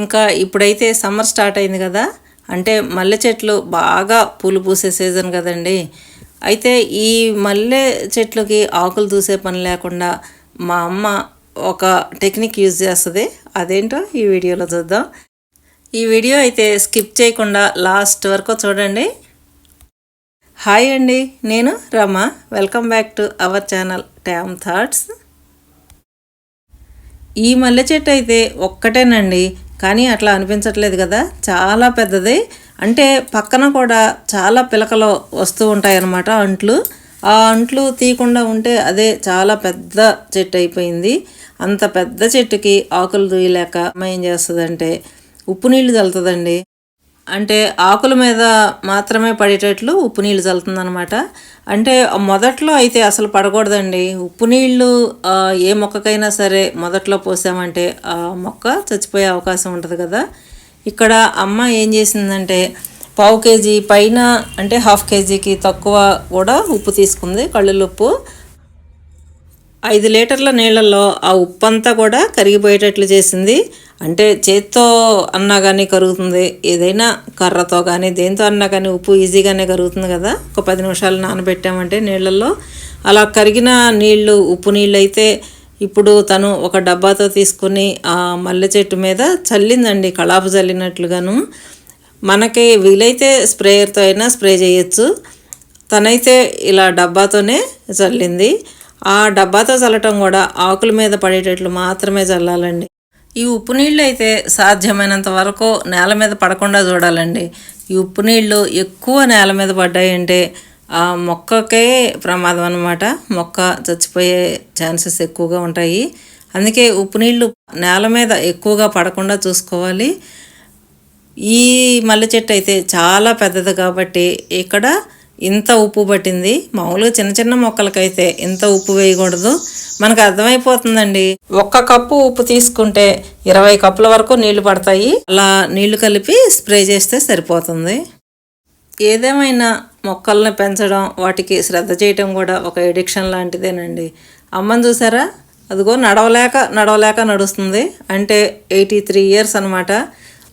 ఇంకా ఇప్పుడైతే summer start అయింది కదా అంటే మల్లె చెట్లు బాగా పూలు పూసే సీజన్ కదండి. అయితే ఈ మల్లె చెట్లకి ఆకులు దూసే పని లేకుండా మా అమ్మ ఒక టెక్నిక్ యూజ్ చేస్తుంది. అదేంటో ఈ వీడియోలో చూద్దాం. ఈ వీడియో అయితే స్కిప్ చేయకుండా లాస్ట్ వరకు చూడండి. హాయ్ అండి నేను Rama. Welcome back to our channel Tam thoughts. ఈ మల్లె చెట్టు అయితే ఒక్కటేనండి. కానీ అట్లా అనిపించట్లేదు కదా. చాలా పెద్దది. అంటే పక్కన కూడా చాలా పిలకలు వస్తూ ఉంటాయి అన్నమాట అంట్లు. ఆ అంట్లు తీయకుండా ఉంటే అదే చాలా పెద్ద చెట్టు అయిపోయింది. అంత పెద్ద చెట్టుకి ఆకులు దూయలేక అమ్మ ఏం చేస్తుందంటే ఉప్పు నీళ్ళు చల్లుతుందండి. అంటే ఆకుల మీద మాత్రమే పడేటట్లు ఉప్పు నీళ్ళు చల్లుతుందనమాట అంటే మొదట్లో అయితే అసలు పడకూడదండి. ఉప్పు నీళ్ళు ఏ మొక్కకైనా సరే మొదట్లో పోసామంటే ఆ మొక్క చచ్చిపోయే అవకాశం ఉంటుంది కదా. ఇక్కడ అమ్మ ఏం చేసిందంటే పావు కేజీ పైన అంటే హాఫ్ కేజీకి తక్కువ కూడా ఉప్పు తీసుకుంది కళ్ళులు ఉప్పు ఐదు లీటర్ల నీళ్ళల్లో ఆ ఉప్పు అంతా కూడా కరిగిపోయేటట్లు చేసింది. అంటే చేత్తో అన్నా కానీ కరుగుతుంది. ఏదైనా కర్రతో కానీ దేంతో అన్నా కానీ ఉప్పు ఈజీగానే కరుగుతుంది కదా. ఒక పది నిమిషాలు నానబెట్టామంటే నీళ్ళల్లో. అలా కరిగిన నీళ్ళు ఉప్పు నీళ్ళు అయితే ఇప్పుడు తను ఒక డబ్బాతో తీసుకుని ఆ మల్లె చెట్టు మీద చల్లిందండి. కళాపు చల్లినట్లుగాను. మనకి వీలైతే స్ప్రేయర్తో అయినా స్ప్రే చేయొచ్చు. తనైతే ఇలా డబ్బాతోనే చల్లింది. ఆ డబ్బాతో చల్లటం కూడా ఆకుల మీద పడేటట్లు మాత్రమే చల్లాలండి. ఈ ఉప్పు నీళ్ళు అయితే సాధ్యమైనంత వరకు నేల మీద పడకుండా చూడాలండి. ఈ ఉప్పు నీళ్ళు ఎక్కువ నేల మీద పడ్డాయంటే ఆ మొక్కకే ప్రమాదం అనమాట మొక్క చచ్చిపోయే ఛాన్సెస్ ఎక్కువగా ఉంటాయి. అందుకే ఉప్పు నీళ్ళు నేల మీద ఎక్కువగా పడకుండా చూసుకోవాలి. ఈ మల్లె చెట్టు అయితే చాలా పెద్దది కాబట్టి ఇక్కడ ఇంత ఉప్పు పట్టింది. మామూలుగా చిన్న చిన్న మొక్కలకైతే ఇంత ఉప్పు వేయకూడదు. మనకు అర్థమైపోతుందండి. ఒక్క కప్పు ఉప్పు తీసుకుంటే ఇరవై కప్పుల వరకు నీళ్ళు పడతాయి. అలా నీళ్ళు కలిపి స్ప్రే చేస్తే సరిపోతుంది. ఏదేమైనా మొక్కల్ని పెంచడం వాటికి శ్రద్ధ చేయటం కూడా ఒక ఎడిక్షన్ లాంటిదేనండి. అమ్మని చూసారా? అదిగో నడవలేక నడవలేక నడుస్తుంది. అంటే ఎయిటీ త్రీ ఇయర్స్ అనమాట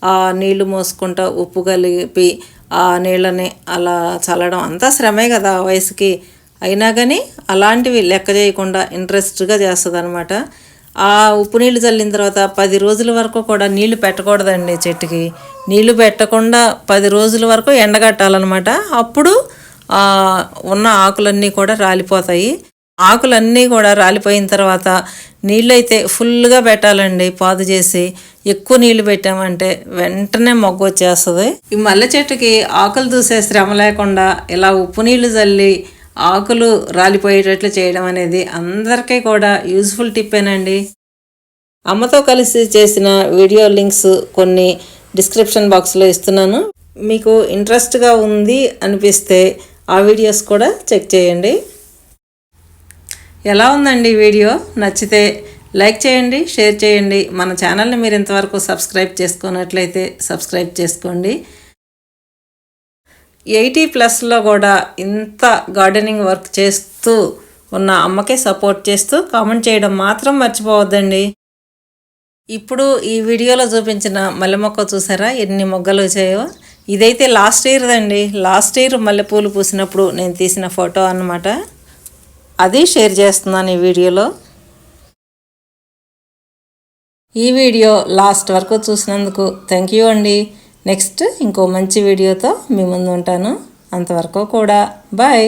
ఆ నీళ్ళు మోసుకుంటా ఉప్పు కలిపి ఆ నీళ్ళని అలా చల్లడం అంతా శ్రమే కదా ఆ వయసుకి. అయినా కానీ అలాంటివి లెక్క చేయకుండా ఇంట్రెస్ట్గా చేస్తుంది అనమాట ఆ ఉప్పు నీళ్ళు చల్లిన తర్వాత పది రోజుల వరకు కూడా నీళ్ళు పెట్టకూడదండి చెట్టుకి. నీళ్ళు పెట్టకుండా పది రోజుల వరకు ఎండగట్టాలన్నమాట అప్పుడు ఉన్న ఆకులన్నీ కూడా రాలిపోతాయి. ఆకులన్నీ కూడా రాలిపోయిన తర్వాత నీళ్ళు అయితే ఫుల్గా పెట్టాలండి పాదు చేసి. ఎక్కువ నీళ్ళు పెట్టామంటే వెంటనే మొగ్గు వచ్చేస్తుంది. ఈ మల్లె చెట్టుకి ఆకులు దూసే శ్రమ లేకుండా ఇలా ఉప్పు నీళ్ళు చల్లి ఆకులు రాలిపోయేటట్లు చేయడం అనేది అందరికీ కూడా యూజ్ఫుల్ టిప్పేనండి అమ్మతో కలిసి చేసిన వీడియో లింక్స్ కొన్ని డిస్క్రిప్షన్ బాక్స్లో ఇస్తున్నాను. మీకు ఇంట్రెస్ట్గా ఉంది అనిపిస్తే ఆ వీడియోస్ కూడా చెక్ చేయండి. ఎలా ఉందండి వీడియో? నచ్చితే లైక్ చేయండి షేర్ చేయండి. మన ఛానల్ని మీరు ఇంతవరకు సబ్స్క్రైబ్ చేసుకున్నట్లయితే సబ్స్క్రైబ్ చేసుకోండి. ఎయిటీ ప్లస్లో కూడా ఇంత గార్డెనింగ్ వర్క్ చేస్తూ ఉన్న అమ్మకే సపోర్ట్ చేస్తూ కామెంట్ చేయడం మాత్రం మర్చిపోవద్దండి. ఇప్పుడు ఈ వీడియోలో చూపించిన మల్లె మొక్క చూసారా? ఎన్ని మొగ్గలు వచ్చాయో? ఇదైతే లాస్ట్ ఇయర్దండి లాస్ట్ ఇయర్ మల్లెపూలు పూసినప్పుడు నేను తీసిన ఫోటో అనమాట అది షేర్ చేస్తున్నాను ఈ వీడియోలో. ఈ వీడియో లాస్ట్ వరకు చూసినందుకు థ్యాంక్ యూ అండి. నెక్స్ట్ ఇంకో మంచి వీడియోతో మీ ముందు ఉంటాను. అంతవరకు కూడా బాయ్